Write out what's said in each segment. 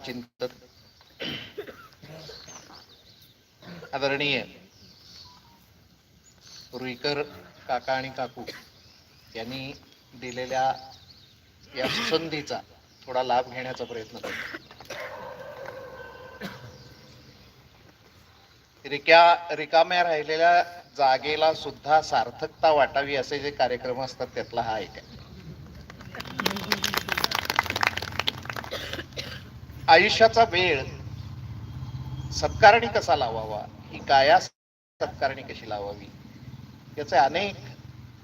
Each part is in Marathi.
चिंतन. आदरणीय रुईकर काका आणि काकू यांनी दिलेल्या या संधीचा थोडा लाभ घेण्याचा प्रयत्न करतो. रिक्या रिकाम्या राहिलेल्या जागेला सुद्धा सार्थकता वाटावी असे जे कार्यक्रम असतात त्यातला हा एक आहे. आयुष्याचा वेळ सत्कारणी कसा लावावा? ही काया सत्कारणी कशी लावावी? याचे अनेक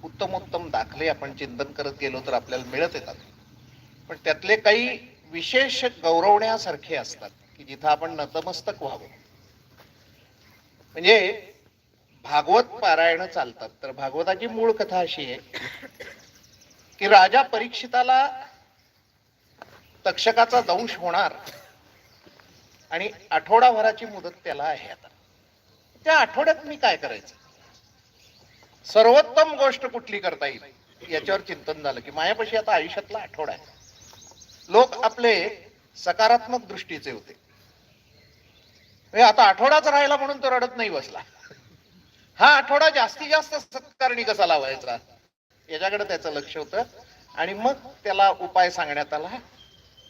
उत्तम उत्तम दाखले आपण चिंतन करत गेलो तर आपल्याला मिळत येतात. पण त्यातले काही विशेष गौरवण्यासारखे असतात की जिथं आपण नतमस्तक व्हावं. म्हणजे भागवत पारायण चालतात. तर भागवताची मूळ कथा अशी आहे की राजा परीक्षिताला तक्षकाचा दंश होणार. आणि आठवडाभराची मुदत त्याला आहे आता. त्या आठवड्यात मी काय करायचं? सर्वोत्तम गोष्ट कुठली करता येईल? याच्यावर चिंतन झालं की मायापाशी आता आयुष्यातला आठवडा आहे. लोक आपले सकारात्मक दृष्टीचे होते. आता आठवडाच राहिला म्हणून तो रडत नाही बसला. हा आठवडा जास्तीत जास्त सत्कारणी कसा लावायचा? याच्याकडे त्याचं लक्ष होतं. आणि मग त्याला उपाय सांगण्यात आला.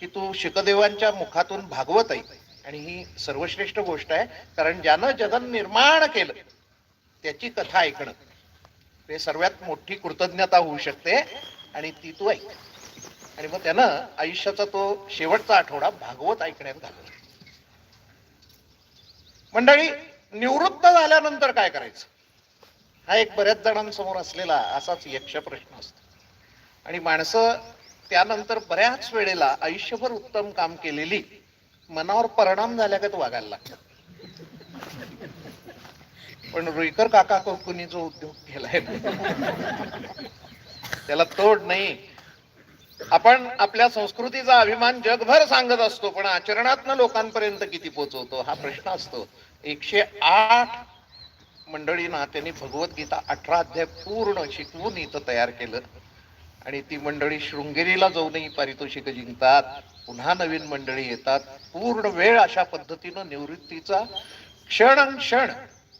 की तू शिकदेवांच्या मुखातून भागवत आहे आणि ही सर्वश्रेष्ठ गोष्ट आहे कारण ज्यानं जगन निर्माण केलं त्याची कथा ऐकणं. हे सर्वात मोठी कृतज्ञता होऊ शकते आणि ती तू ऐक. आणि मग त्यानं आयुष्याचा तो शेवटचा आठवडा भागवत ऐकण्यात घालवला. मंडळी निवृत्त झाल्यानंतर काय करायचं? हा एक बऱ्याच जणांसमोर असलेला असाच यक्ष प्रश्न असतो. आणि माणसं त्यानंतर बऱ्याच वेळेला आयुष्यभर उत्तम काम केलेली मनावर परिणाम झाल्यागत वागायला लागतात. पण रुईकर काका कोकुनी जो उद्योग केलाय. त्याला तोड नाही. आपण आपल्या संस्कृतीचा अभिमान जगभर सांगत असतो पण आचरणातनं लोकांपर्यंत किती पोहोचवतो हा प्रश्न असतो. एकशे आठ मंडळींना त्यांनी भगवद्गीता अठरा अध्याय पूर्ण शिकवून इथं तयार केलं. आणि ती मंडळी शृंगेरीला जाऊनही पारितोषिक जिंकतात. पुन्हा नवीन मंडळी येतात. पूर्ण वेळ अशा पद्धतीनं निवृत्तीचा क्षण क्षण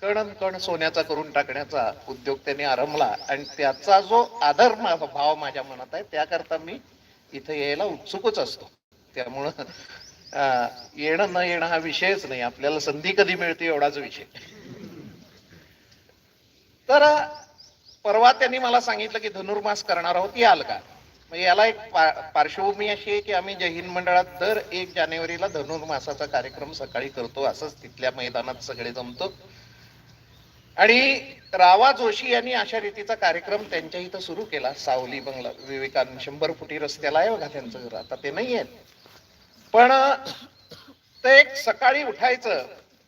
कण कण सोन्याचा करून टाकण्याचा उद्योग त्यांनी आरंभला. आणि त्याचा जो आदर माझा भाव माझ्या मनात आहे त्याकरता मी इथे यायला उत्सुकच असतो. त्यामुळं येणं न येणं हा विषयच नाही. आपल्याला संधी कधी मिळते एवढाच विषय. तर परवा त्यांनी मला सांगितलं की धनुर्मास करणार आहोत याल का? मग याला एक पा- पार्श्वभूमी अशी आहे की आम्ही जय हिंद मंडळात दर एक जानेवारीला धनुर्मासाचा कार्यक्रम सकाळी करतो असंच तिथल्या मैदानात सगळे जमतो. आणि रावा जोशी यांनी अशा रीतीचा कार्यक्रम त्यांच्या इथं सुरू केला सावली बंगला विवेकानंद शंभर फुटी रस्त्याला आहे बघा त्यांचं घर आता ते नाही आहेत. पण ते एक सकाळी उठायचं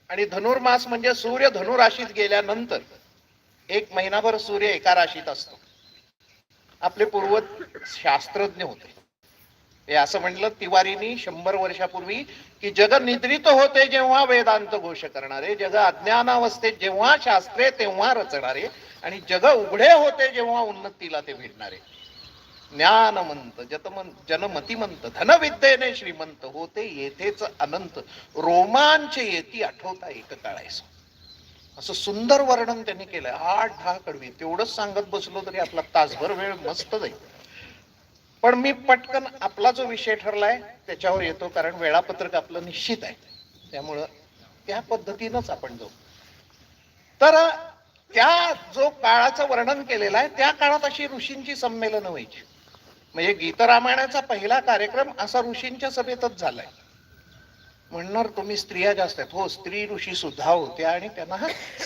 आणि धनुर्मास म्हणजे सूर्य धनुराशीत गेल्यानंतर एक महिनाभर सूर्य एका राशीत असतो. आपले पूर्वज शास्त्रज्ञ होते. हे असं म्हटलं तिवारीनी शंभर वर्षापूर्वी की जग निद्रित होते जेव्हा वेदांत घोष करणारे जग अज्ञानावस्थेत जेव्हा शास्त्रे तेव्हा रचणारे आणि जग उघडे होते जेव्हा उन्नतीला ते भिडणारे ज्ञानमंत जतमंत जनमतिमंत धनविद्येने श्रीमंत होते येथेच अनंत रोमांच येती आठवता एक काळायस असं सुंदर वर्णन त्यांनी केलंय. आठ दहा कडवी. तेवढंच सांगत बसलो तरी आपला तासभर वेळ मस्त जाईल. पण मी पटकन आपला जो विषय ठरलाय त्याच्यावर येतो कारण वेळापत्रक आपलं निश्चित आहे. त्यामुळं त्या पद्धतीनंच आपण जाऊ. तर त्या जो काळाचं वर्णन केलेलं आहे त्या काळात अशी ऋषींची संमेलनं व्हायची. म्हणजे गीतरामायणाचा पहिला कार्यक्रम असा ऋषींच्या सभेतच झालाय. म्हणणार तुम्ही स्त्रिया जास्त आहेत. हो स्त्री ऋषी सुद्धा होत्या आणि त्यांना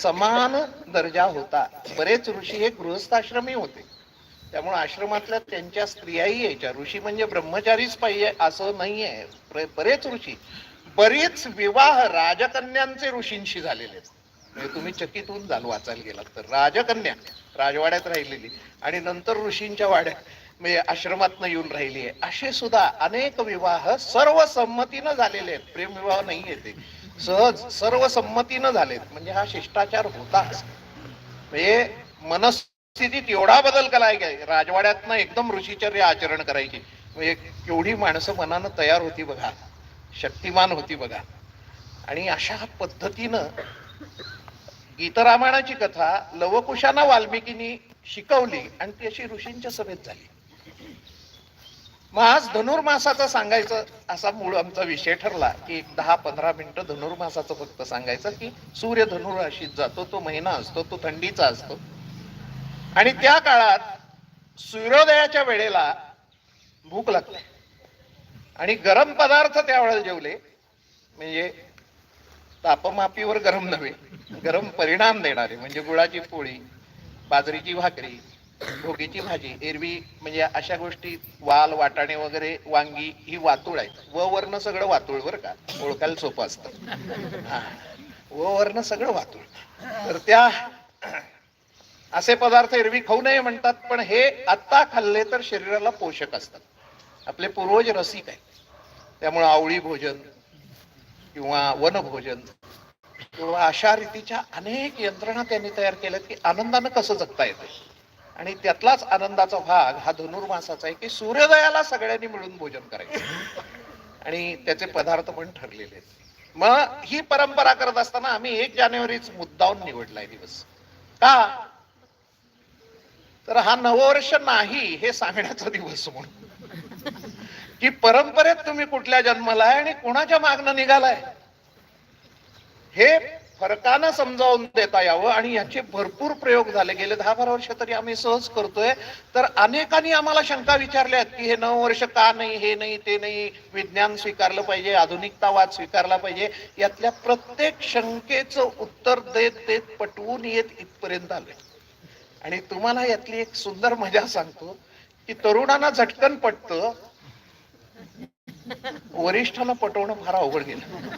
समान दर्जा होता. बरेच ऋषी हे गृहस्थाश्रमी होते. त्यामुळे आश्रमातल्या त्यांच्या स्त्रियाही यायच्या. ऋषी म्हणजे ब्रह्मचारीच पाहिजे असं नाहीये. आहे बरेच ऋषी बरेच विवाह राजकन्यांचे ऋषींशी झालेले आहेत. म्हणजे तुम्ही चकित होऊन जाल वाचायला गेलात तर. राजकन्या राजवाड्यात राहिलेली. आणि नंतर ऋषींच्या वाड्यात. म्हणजे आश्रमातनं येऊन राहिली आहे. असे सुद्धा अनेक विवाह सर्व संमतीनं झालेले आहेत. प्रेमविवाह नाही येते सहज सर्व संमतीनं झालेत. म्हणजे हा शिष्टाचार होताच. म्हणजे मनस्थितीत एवढा बदल कराय काय राजवाड्यातनं एकदम ऋषीचर्य आचरण करायची. म्हणजे केवढी माणसं मनानं तयार होती बघा. शक्तिमान होती बघा. आणि अशा पद्धतीनं गीतरामायणाची कथा लवकुशांना वाल्मिकीनी शिकवली आणि ती अशी ऋषींच्या सभेत झाली. मग आज धनुर्मासाचं सांगायचं असा मूळ आमचा विषय ठरला की एक दहा पंधरा मिनिटं धनुर्मासाचं फक्त सांगायचं की सूर्य धनुराशीत जातो तो महिना असतो तो थंडीचा असतो. आणि त्या काळात सूर्योदयाच्या वेळेला भूक लागते. आणि गरम पदार्थ त्यावेळेला जेवले म्हणजे तापमापीवर गरम नव्हे गरम परिणाम देणारे म्हणजे गुळाची पोळी बाजरीची भाकरी भोगीची भाजी एरवी म्हणजे अशा गोष्टी वाल वाटाणे वगैरे वांगी ही वातुळ आहेत. व वर्ण सगळं वातुळ बरं का. ओळखायला सोपं असतं. हा. व वर्ण सगळं वातुळ. तर त्या असे पदार्थ एरवी खाऊ नये म्हणतात पण हे आत्ता खाल्ले तर शरीराला पोषक असतात. आपले पूर्वज रसिक आहेत. त्यामुळे आवळी भोजन किंवा वनभोजन किंवा अशा रीतीच्या अनेक यंत्रणा त्यांनी तयार केल्या की आनंदानं कसं जगता येतं आणि त्यातलाच आनंदाचा भाग हा धनुर्मासाचा आहे की सूर्योदयाला सगळ्यांनी मिळून भोजन करायचं. आणि त्याचे पदार्थ पण ठरलेले आहेत. मग ही परंपरा करत असताना आम्ही एक जानेवारीच मुद्दाहून निवडलाय दिवस. का? तर हा नववर्ष नाही हे सांगण्याचा दिवस म्हणून. की परंपरेत तुम्ही कुठल्या जन्माला आहे आणि कोणाच्या मागणं निघालाय? हे फरकानं समजावून देता यावं आणि याचे भरपूर प्रयोग झाले. गेले दहा बारा वर्ष तरी आम्ही सहज करतोय. तर अनेकांनी आम्हाला शंका विचारल्यात की हे नऊ वर्ष का नाही हे नाही ते नाही. विज्ञान स्वीकारलं पाहिजे आधुनिकतावाद स्वीकारला पाहिजे. यातल्या प्रत्येक शंकेचं उत्तर देत देत पटवून येत इथपर्यंत आले आणि तुम्हाला यातली एक सुंदर मजा सांगतो की तरुणांना झटकन पटतं वरिष्ठाला पटवणं फार अवघड गेलं.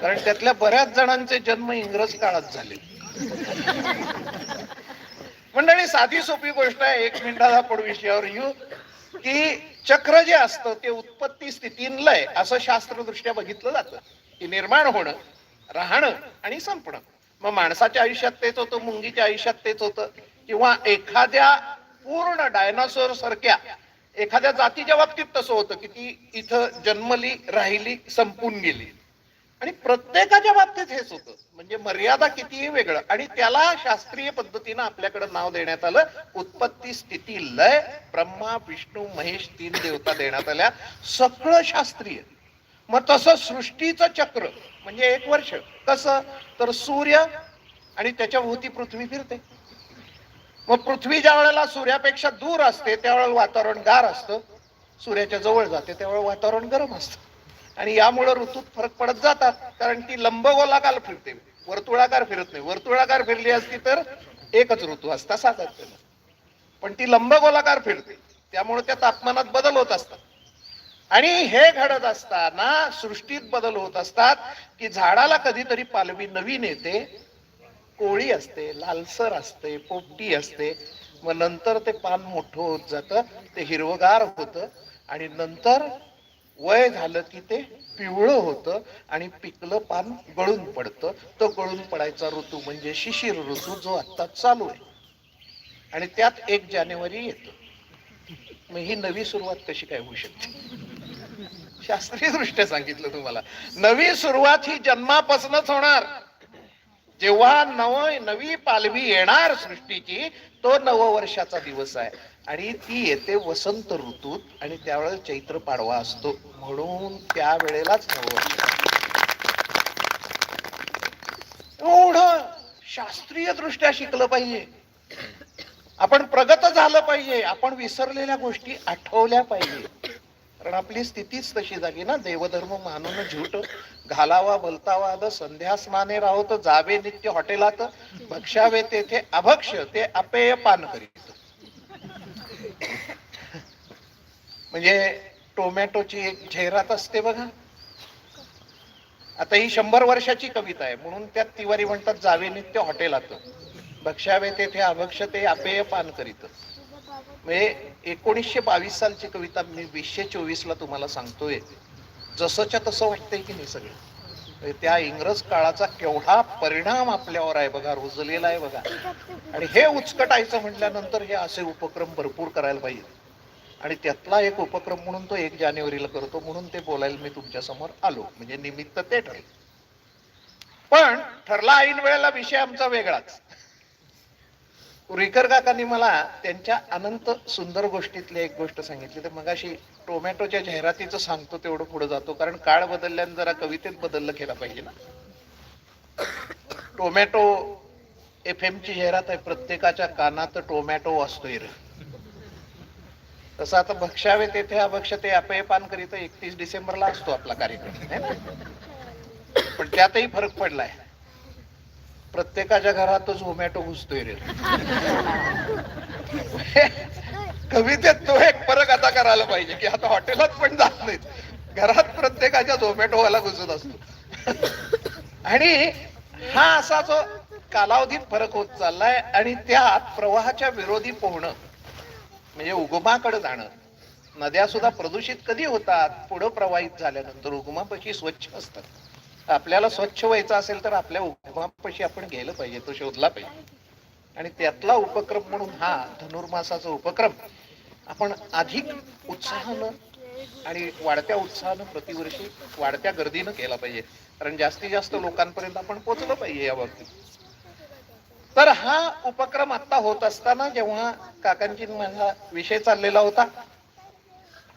कारण त्यातल्या बऱ्याच जणांचे जन्म इंग्रज काळात झाले. मंडळी साधी सोपी गोष्ट आहे एक मिनिटात आपण विषयावर येऊ. की चक्र जे असतं ते उत्पत्ती स्थिती लय असं शास्त्रदृष्ट्या बघितलं जातं. की निर्माण होणं राहणं आणि संपणं. मग माणसाच्या आयुष्यात तेच होतं मुंगीच्या आयुष्यात तेच होतं. किंवा एखाद्या पूर्ण डायनासोर सारख्या एखाद्या जातीच्या बाबतीत तसं होतं की ती इथं जन्मली राहिली संपून गेली. आणि प्रत्येकाच्या बाबतीत हेच होतं. म्हणजे मर्यादा कितीही वेगळं. आणि त्याला शास्त्रीय पद्धतीनं आपल्याकडे नाव देण्यात आलं. उत्पत्ती स्थिती लय ब्रह्मा विष्णू महेश तीन देवता देण्यात आल्या. सगळं शास्त्रीय. मग तसं सृष्टीचं चक्र म्हणजे एक वर्ष. कसं? तर सूर्य आणि त्याच्या भोवती पृथ्वी फिरते. मग पृथ्वी ज्या वेळेला सूर्यापेक्षा दूर असते त्यावेळेला वातावरण गार असतं. सूर्याच्या जवळ जाते त्यावेळेला वातावरण गरम असतं. आणि यामुळे ऋतूत फरक पडत जातात कारण ती लंबगोलाकार फिरते. वर्तुळाकार फिरत नाही. वर्तुळाकार फिरली असती तर एकच ऋतू असता सातत्यानं पण ती लंबगोलाकार फिरते. त्यामुळे त्या तापमानात बदल होत असतात. आणि हे घडत असताना सृष्टीत बदल होत असतात की झाडाला कधीतरी पालवी नवीन येते कोळी असते लालसर असते पोपटी असते. मग नंतर ते पान मोठं होत जातं ते हिरवगार होतं आणि नंतर वय झालं की ते पिवळं होतं आणि पिकलं पान गळून पडतं. तो गळून पडायचा ऋतू म्हणजे शिशिर ऋतू जो आत्ता चालू आहे. आणि त्यात एक जानेवारी येतो. मग ही नवी सुरुवात कशी काय होऊ शकते? शास्त्रीय दृष्ट्या सांगितलं तुम्हाला. नवी सुरुवात ही जन्मापासूनच होणार. जेव्हा नव नवी पालवी येणार सृष्टीची तो नववर्षाचा दिवस आहे. आणि ती येते वसंत ऋतूत आणि त्यावेळेला चैत्र पाडवा असतो. म्हणून त्यावेळेलाच नववर्ष. एवढं शास्त्रीय दृष्ट्या शिकलं पाहिजे. आपण प्रगत झालं पाहिजे. आपण विसरलेल्या गोष्टी आठवल्या पाहिजे. कारण आपली स्थितीच तशी झाली ना. देवधर्म मानून झूट घालावा भलतावाद संध्या स्नाने तर जावे नित्य हॉटेलात भक्षावे तेथे अभक्ष ते अपेय पान करीत. म्हणजे टोमॅटोची एक जाहिरात असते बघा. आता ही शंभर वर्षाची कविता आहे. म्हणून त्यात तिवारी म्हणतात जावे नित्य हॉटेलात भक्षावे तेथे अभक्ष ते अपेय पान करीत. म्हणजे एकोणीसशे बावीस सालची कविता मी वीसशे चोवीस ला तुम्हाला सांगतोय. जसंच्या तसं वाटतंय की नाही सगळं? म्हणजे त्या इंग्रज काळाचा केवढा परिणाम आपल्यावर आहे बघा रुजलेला आहे बघा. आणि हे उचकटायचं म्हटल्यानंतर हे असे उपक्रम भरपूर करायला पाहिजे आणि त्यातला एक उपक्रम म्हणून तो एक जानेवारीला करतो म्हणून ते बोलायला मी तुमच्यासमोर आलो. म्हणजे निमित्त ते ठरेल. पण ठरला ऐन वेळेला विषय आमचा वेगळाच. रुईकर काकांनी मला त्यांच्या अनंत सुंदर गोष्टीतली एक गोष्ट सांगितली. तर मगाशी टोमॅटोच्या जाहिरातीचं सांगतो तेवढं पुढे जातो. कारण काळ बदलल्याने जरा कवितेत बदललं केला पाहिजे ना. टोमॅटो एफ ची जाहिरात आहे प्रत्येकाच्या कानात टोमॅटो वाचतोय र. तसं आता भक्षावे तेथे अभक्ष ते अपयपान करीत एकतीस डिसेंबरला असतो आपला कार्यक्रम पण त्यातही फरक पडलाय. प्रत्येकाच्या घरातच झोमॅटो घुसतोय रे. कवितेत तो एक फरक आता करायला पाहिजे की आता हॉटेलात पण जात नाहीत. घरात प्रत्येकाच्या झोमॅटोवाला घुसत असतो. आणि हा असा जो कालावधीत फरक होत चाललाय आणि त्यात प्रवाहाच्या विरोधी पोहणं म्हणजे उगमाकडे जाणं. नद्या सुद्धा प्रदूषित कधी होतात? पुढं प्रवाहित झाल्यानंतर उगमापाशी स्वच्छ असतात. आपल्याला स्वच्छ व्हायचं असेल तर आपल्या उगमापाशी आपण गेलं पाहिजे तो शोधला पाहिजे. आणि त्यातला उपक्रम म्हणून हा धनुर्मासाचा उपक्रम आपण अधिक उत्साहानं आणि वाढत्या उत्साहानं प्रतिवर्षी वाढत्या गर्दीनं केला पाहिजे. कारण जास्तीत जास्त लोकांपर्यंत आपण पोचलं पाहिजे या बाबतीत. तर हा उपक्रम आता होत असताना जेव्हा काकांची माझा विषय चाललेला होता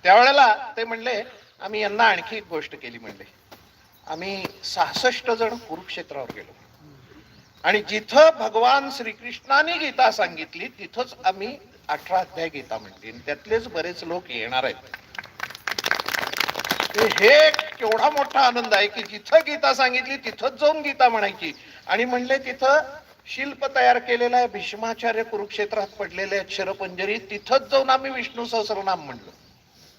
त्यावेळेला ते म्हणले आम्ही यांना आणखी एक गोष्ट केली म्हणले. आम्ही सहासष्ट जण कुरुक्षेत्रावर गेलो. आणि जिथं भगवान श्रीकृष्णाने गीता सांगितली तिथंच आम्ही अठरा अध्याय गीता म्हणली. आणि त्यातलेच बरेच लोक येणार आहेत. हे- केवढा मोठा आनंद आहे की जिथं गीता सांगितली तिथंच जाऊन गीता म्हणायची. आणि म्हणले तिथं शिल्प तयार केलेलं आहे भीष्माचार्य कुरुक्षेत्रात पडलेले अक्षरपंजरी तिथंच जाऊन आम्ही विष्णू सहस्रनाम म्हणलो.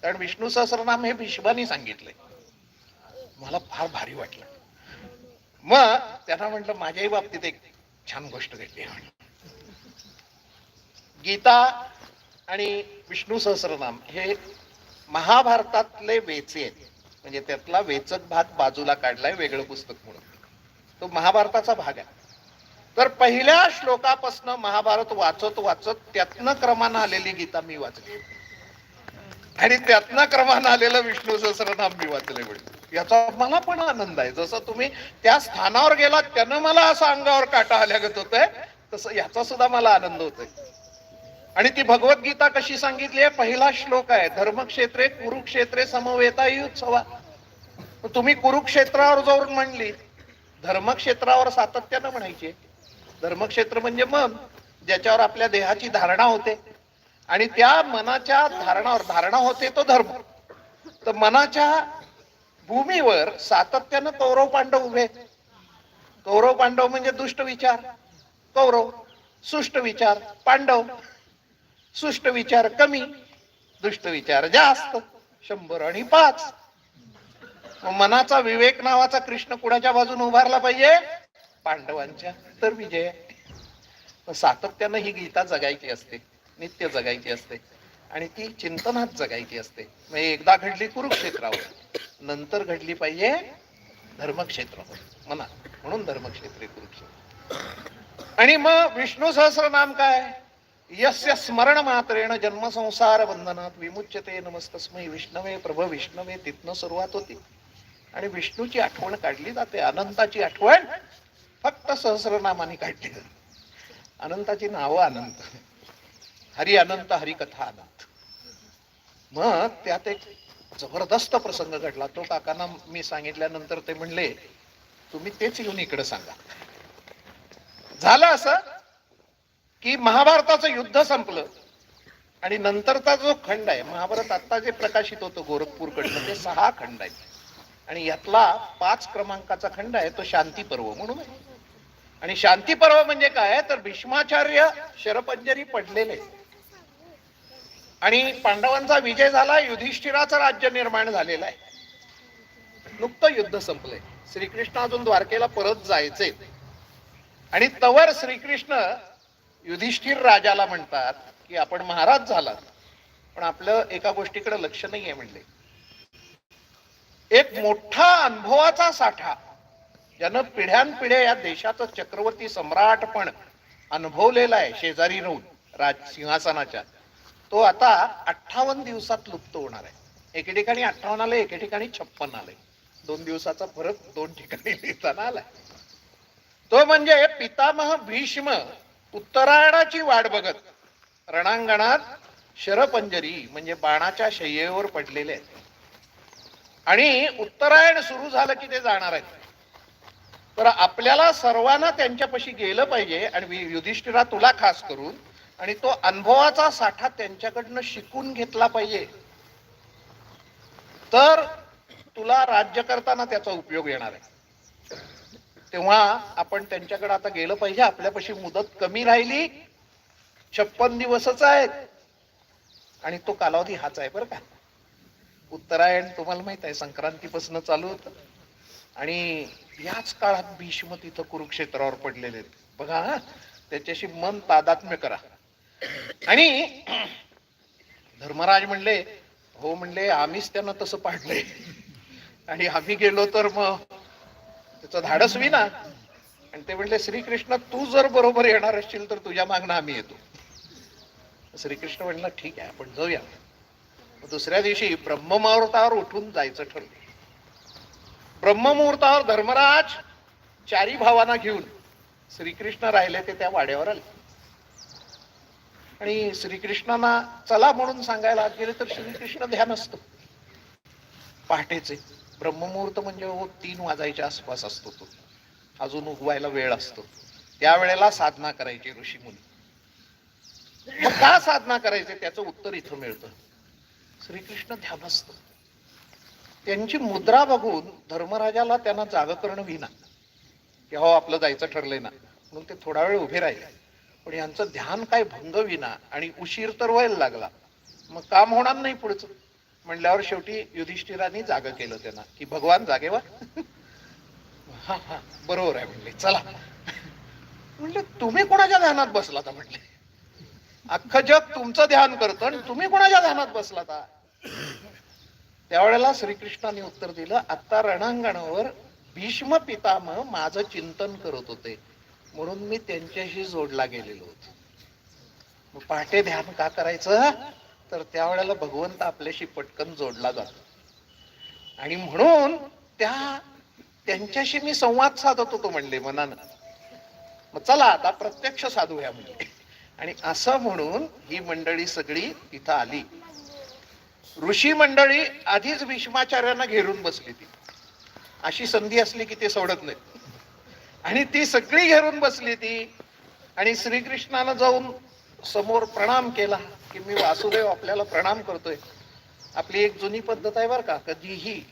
कारण विष्णू सहस्रनाम हे भीष्मानी सांगितलंय मला फार भारी वाटलं. मग त्यांना म्हटलं माझ्याही बाबतीत एक छान गोष्ट घडली. आहे गीता आणि विष्णू सहस्रनाम हे महाभारतातले वेचे आहेत. म्हणजे त्यातला वेचक भाग बाजूला काढलाय वेगळं पुस्तक म्हणून. तो महाभारताचा भाग आहे. तर पहिल्या श्लोकापासून महाभारत वाचत वाचत त्यातनं क्रमानं आलेली गीता मी वाचली. आणि त्यातनं क्रमानं आलेलं विष्णू सहस्रनाम मी वाचले म्हणजे याचा मला पण आनंद आहे. जसं तुम्ही त्या स्थानावर गेलात त्यानं मला असं अंगावर काटा आल्यागत होतंय तसं याचा सुद्धा मला आनंद होतोय. आणि ती भगवद्गीता कशी सांगितली आहे पहिला श्लोक आहे धर्मक्षेत्रे कुरुक्षेत्रे समवेता उत्सवा. तुम्ही कुरुक्षेत्रावर जाऊन म्हणली धर्मक्षेत्रावर सातत्यानं म्हणायचे. धर्मक्षेत्र म्हणजे मन ज्याच्यावर आपल्या देहाची धारणा होते. आणि त्या मनाच्या धारणावर धारणा होते तो धर्म. तर मनाच्या भूमीवर सातत्यानं कौरव पांडव उभे. कौरव पांडव म्हणजे दुष्ट विचार. कौरव सुष्ट विचार. पांडव सुष्ट विचार कमी दुष्ट विचार जास्त. शंभर आणि पाच. मनाचा विवेक नावाचा कृष्ण कुणाच्या बाजून उभारला पाहिजे? पांडवांच्या. तर विजय. सातत्यानं ही गीता जगायची असते. नित्य जगायची असते. आणि ती चिंतनात जगायची असते. एकदा घडली कुरुक्षेत्रावर. नंतर घडली पाहिजे धर्मक्षेत्र म्हणा म्हणून धर्मक्षेत्रे कुरुक्षेत्र. आणि मग विष्णू सहस्र नाम काय? यस्य स्मरण मात्रेण जन्मसंसार बंधनात विमुच्यते नमस्कस्मै विष्णवे प्रभ विष्णवे तिथनं सुरुवात होती. आणि विष्णूची आठवण काढली जाते अनंताची आठवण फक्त सहस्रनामाने काढली जाते. अनंताची नावं अनंत. हरी अनंत हरिकथा अनंत. मग त्यात एक जबरदस्त प्रसंग घडला. तो काकांना मी सांगितल्यानंतर ते म्हणले तुम्ही तेच येऊन इकडे सांगा. झालं असं की महाभारताचं युद्ध संपलं आणि नंतरचा जो खंड आहे महाभारत आता जे प्रकाशित होतो गोरखपूरकडनं ते सहा खंड आहेत. आणि यातला पाच क्रमांकाचा खंड आहे तो शांती पर्व म्हणून आहे. आणि शांती पर्व म्हणजे काय? तर भीष्माचार्य शरपंजरी पडलेले. आणि पांडवांचा विजय झाला युधिष्ठिराचं राज्य निर्माण झालेलं आहे. नुकतं युद्ध संपलंय. श्रीकृष्ण अजून द्वारकेला परत जायचे. आणि तवर श्रीकृष्ण युधिष्ठिर राजाला म्हणतात की आपण महाराज झालात पण आपलं एका गोष्टीकडे लक्ष नाही आहे म्हणले. एक मोठा अनुभवाचा साठा ज्यानं पिढ्यानपिढ्या या देशाचं चक्रवर्ती सम्राट पण अनुभवलेला आहे शेजारी राहून राज सिंहासनाच्या. तो आता अठ्ठावन्न दिवसात लुप्त होणार आहे. एके ठिकाणी अठ्ठावन्न आलंय एके ठिकाणी छप्पन आलंय. दोन दिवसाचा फरक दोन ठिकाणी लिहिताना आलाय. तो म्हणजे पितामह भीष्म उत्तरायणाची वाट बघत रणांगणात शरपंजरी म्हणजे बाणाच्या शय्येवर पडलेले आहेत. आणि उत्तरायण सुरू झालं की ते जाणार आहेत. तर आपल्याला सर्वांना त्यांच्यापाशी गेलं पाहिजे आणि युधिष्ठिरा तुला खास करून आणि तो अनुभवाचा साठा त्यांच्याकडनं शिकून घेतला पाहिजे. तर तुला राज्य करताना त्याचा उपयोग येणार आहे. तेव्हा आपण त्यांच्याकडे आता गेलं पाहिजे. आपल्यापाशी मुदत कमी राहिली. छप्पन दिवसच आहेत. आणि तो कालावधी हाच आहे बरं का. उत्तरायण तुम्हाला माहीत आहे संक्रांतीपासून चालू होत. आणि याच काळात भीष्म तिथं कुरुक्षेत्रावर पडलेले आहेत. बघा हा, त्याच्याशी मन तादात्म्य करा. आणि धर्मराज म्हणले हो म्हणले आम्हीच त्यांना तसं पाडलंय. आणि आम्ही गेलो तर मग त्याचं धाडस विना आणि ते म्हणले श्रीकृष्ण तू जर बरोबर येणार असशील तर तुझ्या मागणं आम्ही येतो. श्रीकृष्ण म्हणला ठीक आहे आपण जाऊया. दुसऱ्या दिवशी ब्रह्ममुहूर्तावर उठून जायचं ठरलं. ब्रह्ममुहूर्तावर धर्मराज चारी भावांना घेऊन श्रीकृष्ण राहिले ते त्या वाड्यावर आले. आणि श्रीकृष्णांना चला म्हणून सांगायला गेले तर श्रीकृष्ण ध्यान असतं. पहाटेचे. ब्रह्ममुहूर्त म्हणजे हो तीन वाजायच्या आसपास असतो तो. अजून उगवायला वेळ असतो. त्यावेळेला साधना करायची ऋषी मुनी. मग का साधना करायचे? त्याचं उत्तर इथं मिळतं. श्रीकृष्ण ध्यानस्थ त्यांची मुद्रा बघून धर्मराजाला त्यांना जाग करणं विना. की हो आपलं जायचं ठरलंय ना. म्हणून ते थोडा वेळ उभे राहिले. पण यांचं ध्यान काय भंगविना आणि उशीर तर व्हायला लागला. मग काम होणार नाही पुढचं. म्हणल्यावर शेवटी युधिष्ठिरांनी जाग केलं त्यांना की भगवान जागे वा हा हा बरोबर आहे म्हणले. चला. म्हणले तुम्ही कोणाच्या ध्यानात बसलाता म्हणले? अख्खं जग तुमचं ध्यान करतं आणि तुम्ही कोणाच्या ध्यानात बसलाता त्यावेळेला श्रीकृष्णाने उत्तर दिलं आता रणांगणावर भीष्म पितामह माझं चिंतन करत होते. म्हणून मी त्यांच्याशी जोडला गेलेलो होतो. मग पहाटे ध्यान का करायचं? तर त्यावेळेला भगवंत आपल्याशी पटकन जोडला जातो. आणि म्हणून त्या त्यांच्याशी मी संवाद साधत होतो म्हणले मनानं. मग चला आता प्रत्यक्ष साधूया म्हणजे आणि असं म्हणून ही मंडळी सगळी तिथं आली. ऋषी मंडळी आधीच भीष्माचार्यांना घेरून बसली ती. अशी संधी असली की ते सोडत नाही आणि ती सगळी घेरून बसली ती. आणि श्रीकृष्णानं जाऊन समोर प्रणाम केला की मी वासुदेव आपल्याला प्रणाम करतोय. आपली एक जुनी पद्धत आहे बरं का कधीही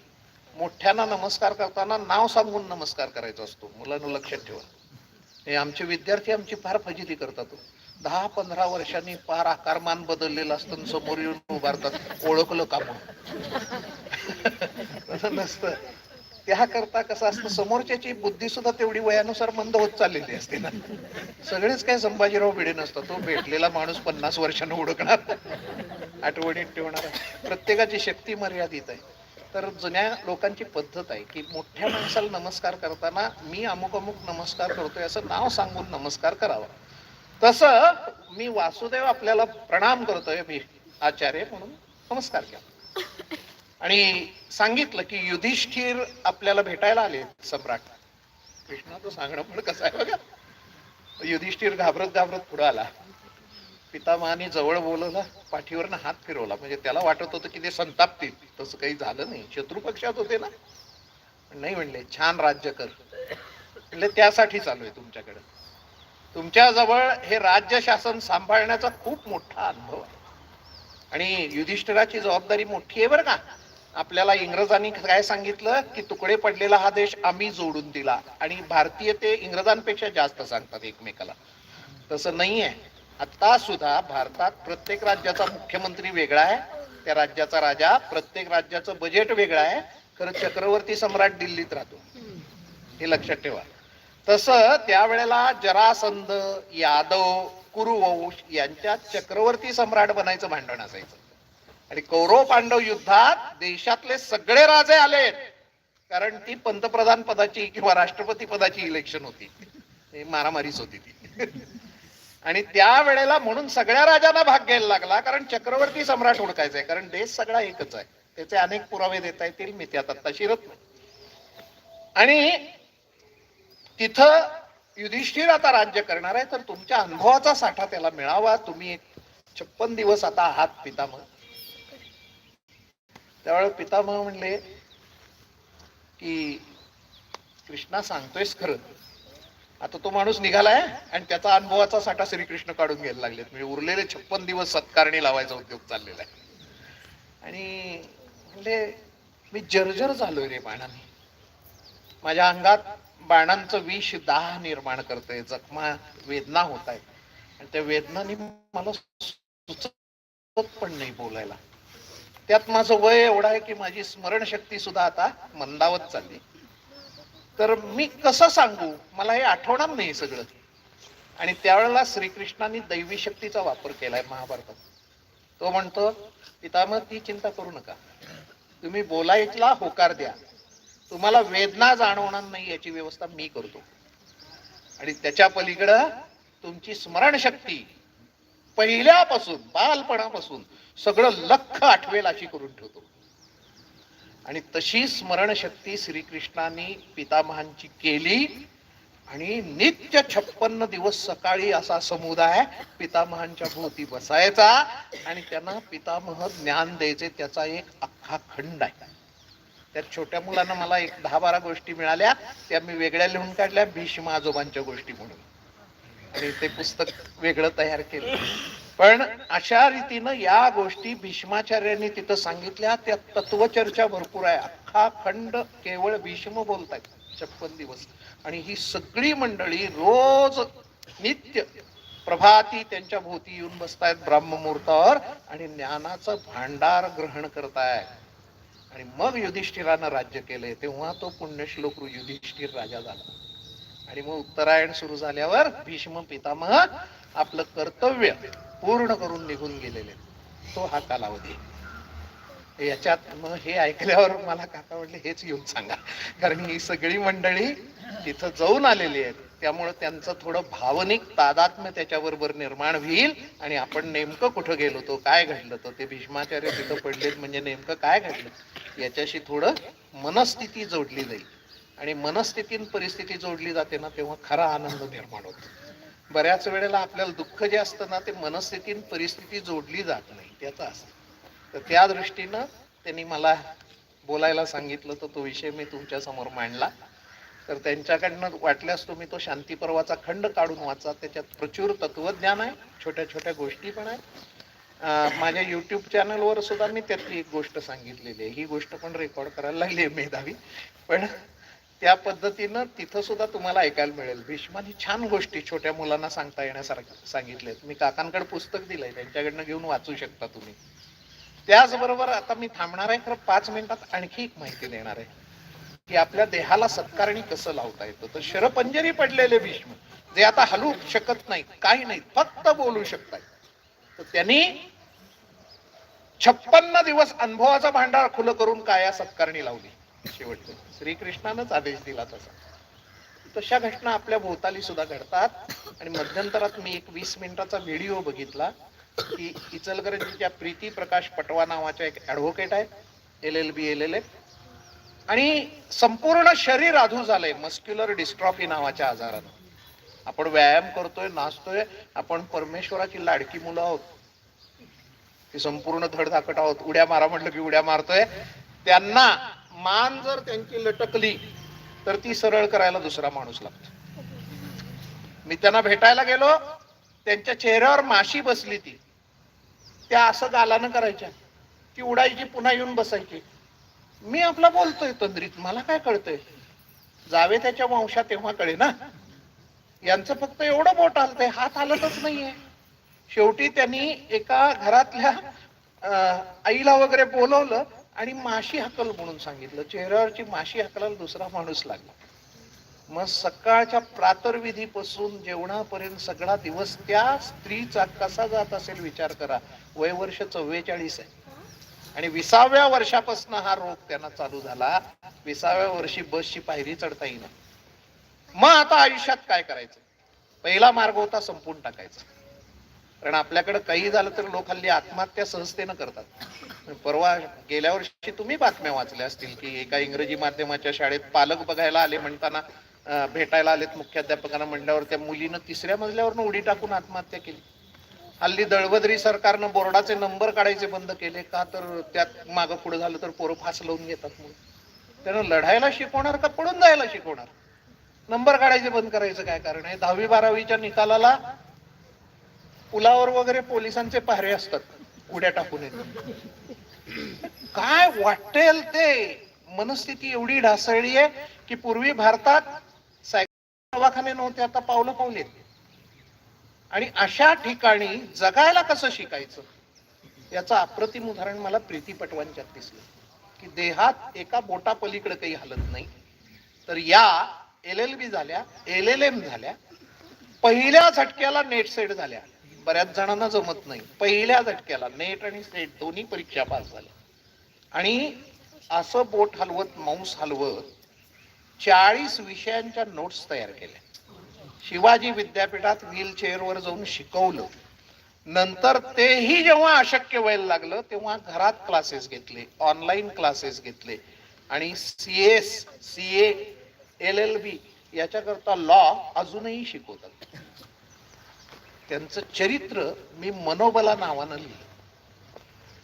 मोठ्यांना नमस्कार करताना नाव सांगून नमस्कार करायचा असतो मुलांना लक्षात ठेवा हे आमचे विद्यार्थी आमची फार फजिती करतात हो. दहा पंधरा वर्षांनी फार आकारमान बदललेलं असतं समोर येऊन उभारतात ओळखलं का म्हणून. नसतं. त्याकरता कसं असतं समोरच्याची बुद्धी सुद्धा तेवढी वयानुसार मंद होत चाललेली असते ना. सगळेच काय संभाजीराव भिडे नसतात. तो भेटलेला माणूस पन्नास वर्षानं उडकणार आठवणीत ठेवणार. प्रत्येकाची शक्ती मर्यादित आहे. तर जुन्या लोकांची पद्धत आहे की मोठ्या माणसाला नमस्कार करताना मी अमुक अमुक नमस्कार करतोय असं नाव सांगून नमस्कार करावा. तसं मी वासुदेव आपल्याला प्रणाम करतोय मी आचार्य म्हणून नमस्कार केला. आणि सांगितलं की युधिष्ठिर आपल्याला भेटायला आले सम्राट. कृष्णाचं सांगणं पण कसं आहे बघा. युधिष्ठिर घाबरत घाबरत पुढे आला. पितामहाने जवळ बोलवला पाठीवरनं हात फिरवला. म्हणजे त्याला वाटत होतं की ते संतापतील. तसं काही झालं नाही. शत्रू पक्षात होते ना. पण नाही म्हणले छान राज्य कर. म्हणले त्यासाठी चालू आहे तुमच्याकडे. तुमच्या जवळ हे राज्य शासन सांभाळण्याचा खूप मोठा अनुभव आहे. आणि युधिष्ठिराची जबाबदारी मोठी आहे बरं का. आपल्याला इंग्रजांनी काय सांगितलं? की तुकडे पडलेला हा देश आम्ही जोडून दिला. आणि भारतीय ते इंग्रजांपेक्षा जास्त सांगतात एकमेकाला. तसं नाही आहे आता सुद्धा भारतात प्रत्येक राज्याचा मुख्यमंत्री वेगळा आहे. त्या राज्याचा राजा प्रत्येक राज्याचं बजेट वेगळं आहे. खरं चक्रवर्ती सम्राट दिल्लीत राहतो. हे लक्षात ठेवा. तसं त्यावेळेला जरासंध यादव कुरुवंश यांच्यात चक्रवर्ती सम्राट बनायचं भांडण असायचं. आणि कौरव पांडव युद्धात देशातले सगळे राजे आले. कारण ती पंतप्रधान पदाची किंवा राष्ट्रपती पदाची इलेक्शन होती. हे मारामारीच होती ती. आणि त्या वेळेला म्हणून सगळ्या राजांना भाग घ्यायला लागला कारण चक्रवर्ती सम्राट ओळखायचा आहे कारण देश सगळा एकच आहे. त्याचे अनेक पुरावे देता येतील मी त्यात आता शिरत नाही. आणि तिथं युधिष्ठिर आता राज्य करणार आहे तर तुमच्या अनुभवाचा साठा त्याला मिळावा. तुम्ही एक छप्पन दिवस आता आहात पितामह. त्यावेळेस पितामह म्हणले की कृष्णा सांगतोयस खरं. आता तो माणूस निघालाय आणि त्याचा अनुभवाचा साठा श्रीकृष्ण काढून घ्यायला लागलेत. म्हणजे उरलेले छप्पन दिवस सत्कारणी लावायचा उद्योग चाललेला आहे. आणि म्हणजे मी जर्जर झालोय रे बाणाने. माझ्या अंगात बाणांचं विष दाह निर्माण करतंय. जखमा वेदना होत आहे आणि त्या वेदनाने मला सुचत पण नाही बोलायला. त्यात माझं वय एवढं आहे की माझी स्मरणशक्ती सुद्धा आता मंदावत चालली. तर मी कसं सांगू? मला हे आठवणार नाही सगळं. आणि त्यावेळेला श्रीकृष्णाने दैवी शक्तीचा वापर केलाय महाभारतात. तो म्हणतो पितामह ती चिंता करू नका. तुम्ही बोलायला होकार द्या. तुम्हाला वेदना जाणवणार नाही याची व्यवस्था मी करतो. आणि त्याच्या पलीकडं तुमची स्मरणशक्ती पहिल्यापासून बालपणापासून सगळं लख आठवेल अशी करून ठेवतो. आणि तशी स्मरणशक्ती श्रीकृष्णांनी पितामहांची केली आणि नित्य छप्पन्न दिवस सकाळी असा समुदाय पितामहांच्या भोवती बसायचा आणि त्यांना पितामह ज्ञान द्यायचे त्याचा एक अख्खा खंड आहे. त्यात छोट्या मुलांना मला एक दहा बारा गोष्टी मिळाल्या त्या मी वेगळ्या लिहून काढल्या भीष्म आजोबांच्या गोष्टी म्हणून. आणि ते पुस्तक वेगळं तयार केलं. पण अशा रीतीनं या गोष्टी भीष्माचार्यांनी तिथं सांगितल्या. त्या तत्वचर्चा भरपूर आहे. अख्खा खंड केवळ भीष्म बोलतायत. छप्पन दिवस. आणि ही सगळी मंडळी रोज नित्य प्रभाती त्यांच्या भोवती येऊन बसतायत ब्राह्ममुहूर्तावर आणि ज्ञानाचं भांडार ग्रहण करतायत. आणि मग युधिष्ठिरानं राज्य केलंय. तेव्हा तो पुण्यश्लोक युधिष्ठिर राजा झाला. आणि मग उत्तरायण सुरू झाल्यावर भीष्म पितामह आपलं कर्तव्य पूर्ण करून निघून गेलेले. तो हा कालावधी. याच्यात मग हे ऐकल्यावर मला काका म्हटले हेच येऊन सांगा. कारण ही सगळी मंडळी तिथं जाऊन आलेली आहेत. त्यामुळे त्यांचं थोडं भावनिक तादात्म्य त्याच्याबरोबर निर्माण होईल आणि आपण नेमकं कुठं गेलो तो काय घडलं? तर ते भीष्माचार्य तिथं पडलेत म्हणजे नेमकं काय घडलं? याच्याशी थोडं मनस्थिती जोडली जाईल. आणि मनस्थितीन परिस्थिती जोडली जाते ना तेव्हा खरा आनंद निर्माण होतो. बऱ्याच वेळेला आपल्याला दुःख जे असतं ना ते मनस्थितीन परिस्थिती जोडली जात नाही त्याचं असं तर त्या दृष्टीनं त्यांनी मला बोलायला सांगितलं तर तो विषय मी तुमच्यासमोर मांडला. तर त्यांच्याकडनं वाटल्यास तुम्ही तो शांतीपर्वाचा खंड काढून वाचा. त्याच्यात प्रचूर तत्वज्ञान आहे छोट्या छोट्या गोष्टी पण आहेत. माझ्या यूट्यूब चॅनलवर सुद्धा मी त्यातली एक गोष्ट सांगितलेली आहे. ही गोष्ट पण रेकॉर्ड करायला लागली आहे मेधावी. पण त्या पद्धतीनं तिथं सुद्धा तुम्हाला ऐकायला मिळेल. भीष्मानी छान गोष्टी छोट्या मुलांना सांगता येण्यासारख्या सांगितल्यात मी काकांकडे पुस्तक दिलंय त्यांच्याकडनं घेऊन वाचू शकता तुम्ही. त्याचबरोबर आता मी थांबणार आहे खरं पाच मिनिटात आणखी एक माहिती देणार आहे. की आपल्या देहाला सत्कारणी कसं लावता येतं? तर शरपंजरी पडलेले भीष्म जे आता हलू शकत नाहीत काही नाहीत फक्त बोलू शकतात तर त्यांनी छप्पन्न दिवस अनुभवाचा भांडार खुलं करून काया सत्कारणी लावली. शेवटचं. श्रीकृष्णानंच आदेश दिला तसा. तशा घटना आपल्या भोवताली सुद्धा घडतात. आणि मध्यंतरात मी एक वीस मिनिटाचा व्हिडिओ बघितला की इचलकरंजीच्या प्रीती प्रकाश पटवा नावाच्या एक ऍडव्होकेट आहेत L L B L L आणि संपूर्ण शरीर आधू झालंय मस्क्युलर डिस्ट्रॉफी नावाच्या आजारानं. आपण व्यायाम करतोय नाचतोय आपण परमेश्वराची लाडकी मुलं आहोत. ती संपूर्ण धडधाकट आहोत उड्या मारा म्हटलं की उड्या मारतोय. त्यांना मान जर त्यांची लटकली तर ती सरळ करायला दुसरा माणूस लागतो. मी त्यांना भेटायला गेलो त्यांच्या चेहऱ्यावर माशी बसली ती. त्या असं गालानं करायच्या ती उडायची पुन्हा येऊन बसायची. मी आपला बोलतोय तंद्रीत मला काय कळतंय? जावे त्याच्या वंशा तेव्हा कळे ना? यांचं फक्त एवढं बोट हलतंय हात हालतच नाहीये. शेवटी त्यांनी एका घरातल्या आईला वगैरे बोलवलं आणि माशी हकल म्हणून सांगितलं. चेहऱ्यावरची माशी हकलाला दुसरा माणूस लागला. मग सकाळच्या प्रातर्विधीपासून जेवणापर्यंत सगळा दिवस त्या स्त्रीचा कसा जात असेल विचार करा. वय वर्ष चव्वेचाळीस आहे. आणि विसाव्या वर्षापासून हा रोग त्यांना चालू झाला. विसाव्या वर्षी बसची पायरी चढता येईना. मग आता आयुष्यात काय करायचं? पहिला मार्ग होता संपून टाकायचा. कारण आपल्याकडे काही झालं तर लोक हल्ली आत्महत्या सहजतेनं करतात. परवा गेल्या वर्षी तुम्ही बातम्या वाचल्या असतील की एका इंग्रजी माध्यमाच्या शाळेत पालक बघायला आले म्हणताना भेटायला आलेत मुख्याध्यापकांना म्हणल्यावर त्या मुलीनं तिसऱ्या मजल्यावरनं उडी टाकून आत्महत्या केली. हल्ली दळबद्री सरकारनं बोर्डाचे नंबर काढायचे बंद केले का तर त्यात मागं पुढे झालं तर पोरं फास लावून घेतात म्हणून. त्यानं लढायला शिकवणार का पडून जायला शिकवणार? नंबर काढायचे बंद करायचं काय कारण आहे? दहावी बारावीच्या निकालाला पुलावर वगैरे पोलिसांचे पहारे असतात उड्या टाकून येतात. काय वाटेल ते? मनस्थिती एवढी ढासळली आहे की पूर्वी भारतात सायकल दवाखाने नव्हते आता पावलं पावलेत आणि अशा ठिकाणी जगायला कसं शिकायचं? याचं अप्रतिम उदाहरण मला प्रीती पटवांच्यात दिसलं. की देहात एका बोटा पलीकडे काही हलत नाही. तर या एल एल बी झाल्या एल एल एम झाल्या पहिल्या झटक्याला नेट सेट झाल्या. बऱ्याच जणांना जमत नाही. पहिल्या झटक्याला नेट आणि सेट दोन्ही परीक्षा पास झाल्या. आणि असं बोट हलवत माऊस हलवत चाळीस विषयांच्या नोट्स तयार केल्या. शिवाजी विद्यापीठात व्हीलचेअरवर जाऊन शिकवलं. नंतर तेही जेव्हा अशक्य व्हायला लागलं तेव्हा घरात क्लासेस घेतले ऑनलाईन क्लासेस घेतले. आणि C S C A L L B याच्याकरता law अजूनही शिकवतात. त्यांचं चरित्र मी मनोबला नावानं लिहिलं.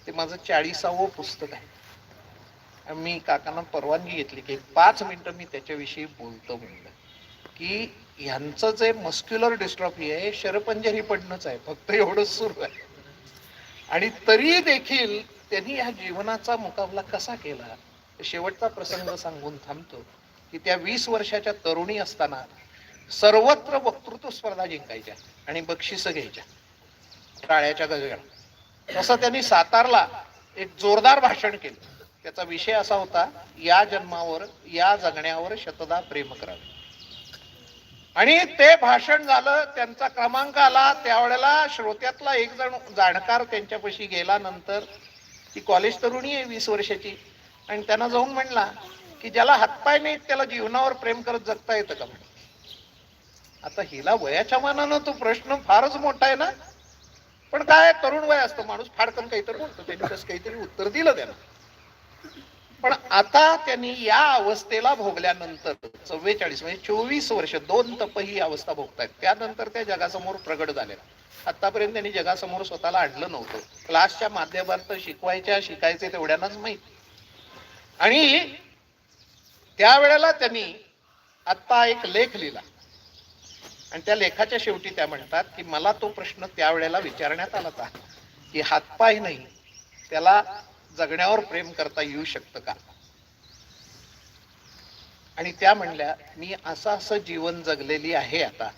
ते माझं चाळीसावं पुस्तक आहे. मी काकांना परवानगी घेतली की पाच मिनटं मी त्याच्याविषयी बोलतो म्हणलं. की ह्यांचं जे मस्क्युलर डिस्ट्रॉफी आहे शरपंजरी पडणंच आहे. फक्त एवढंच सुरू आहे. आणि तरी देखील त्यांनी ह्या जीवनाचा मुकाबला कसा केला? शेवटचा प्रसंग सांगून थांबतो की त्या वीस वर्षाच्या तरुणी असताना सर्वत्र वक्तृत्व स्पर्धा जिंकायच्या आणि बक्षिसं घ्यायच्या. टाळ्याच्या गजव्याला तसं त्यांनी सातारला एक जोरदार भाषण केलं. त्याचा विषय असा होता या जन्मावर या जगण्यावर शतदा प्रेम करावे. आणि ते भाषण झालं त्यांचा क्रमांक आला त्यावेळेला श्रोत्यातला एक जण जाणकार त्यांच्यापाशी गेला नंतर ती कॉलेज तरुणी आहे वीस वर्षाची. आणि त्यांना जाऊन म्हणला की ज्याला हातपाय नाहीत त्याला जीवनावर प्रेम करत जगता येतं का म्हणे आता हिला वयाच्या मानानं तो प्रश्न फारच मोठा आहे ना. पण काय तरुण वय असतं माणूस फाडकन काहीतरी बोलतो. त्यांनी कसं काहीतरी उत्तर दिलं त्यानं. पण आता त्यांनी या अवस्थेला भोगल्यानंतर चव्वेचाळीस म्हणजे चोवीस वर्ष दोन तप ही अवस्था भोगतायत. त्यानंतर त्या जगासमोर प्रगट झाल्या आतापर्यंत त्यांनी जगासमोर स्वतःला आणलं नव्हतं. क्लासच्या माध्यमात शिकवायच्या शिकायचे तेवढ्यानाच माहीत. आणि त्यावेळेला त्यांनी आत्ता एक लेख लिहिला. आणि त्या लेखाच्या शेवटी त्या म्हणतात की मला तो प्रश्न त्यावेळेला विचारण्यात आला होता की हातपाय नाही त्याला जगण्यावर प्रेम करता येऊ शकतं का? आणि त्या म्हणल्या मी असं असं जीवन जगलेली आहे आता.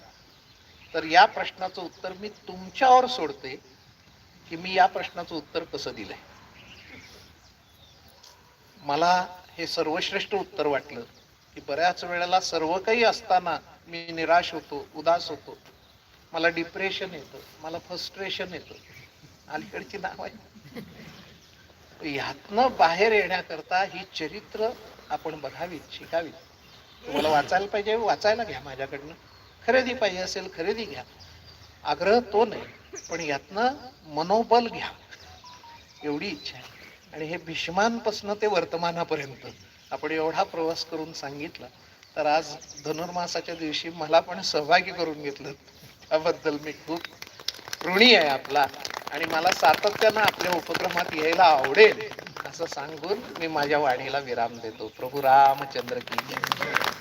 तर या प्रश्नाचं उत्तर मी तुमच्यावर सोडते की मी या प्रश्नाचं उत्तर कसं दिलंय? मला हे सर्वश्रेष्ठ उत्तर वाटलं की बऱ्याच वेळेला सर्व काही असताना मी निराश होतो उदास होतो. मला डिप्रेशन येतं मला फस्ट्रेशन येतं. अलीकडची नाव आहे ह्यातनं बाहेर येण्याकरता ही चरित्र आपण बघावीत शिकावीत. तुम्हाला वाचायला पाहिजे वाचायला घ्या माझ्याकडनं. खरेदी पाहिजे असेल खरेदी घ्या. आग्रह तो नाही पण यातनं मनोबल घ्या. एवढी इच्छा आहे. आणि हे भीष्मांपासून ते वर्तमानापर्यंत. आपण एवढा प्रवास करून सांगितला. तर आज धनुर्मासाच्या दिवशी मला पण सहभागी करून घेतलं. त्याबद्दल मी खूप ऋणी आहे आपला. आणि मला सातत्यानं आपल्या उपक्रमात यायला आवडेल असं सांगून मी माझ्या वाणीला विराम देतो. प्रभू रामचंद्र की जय.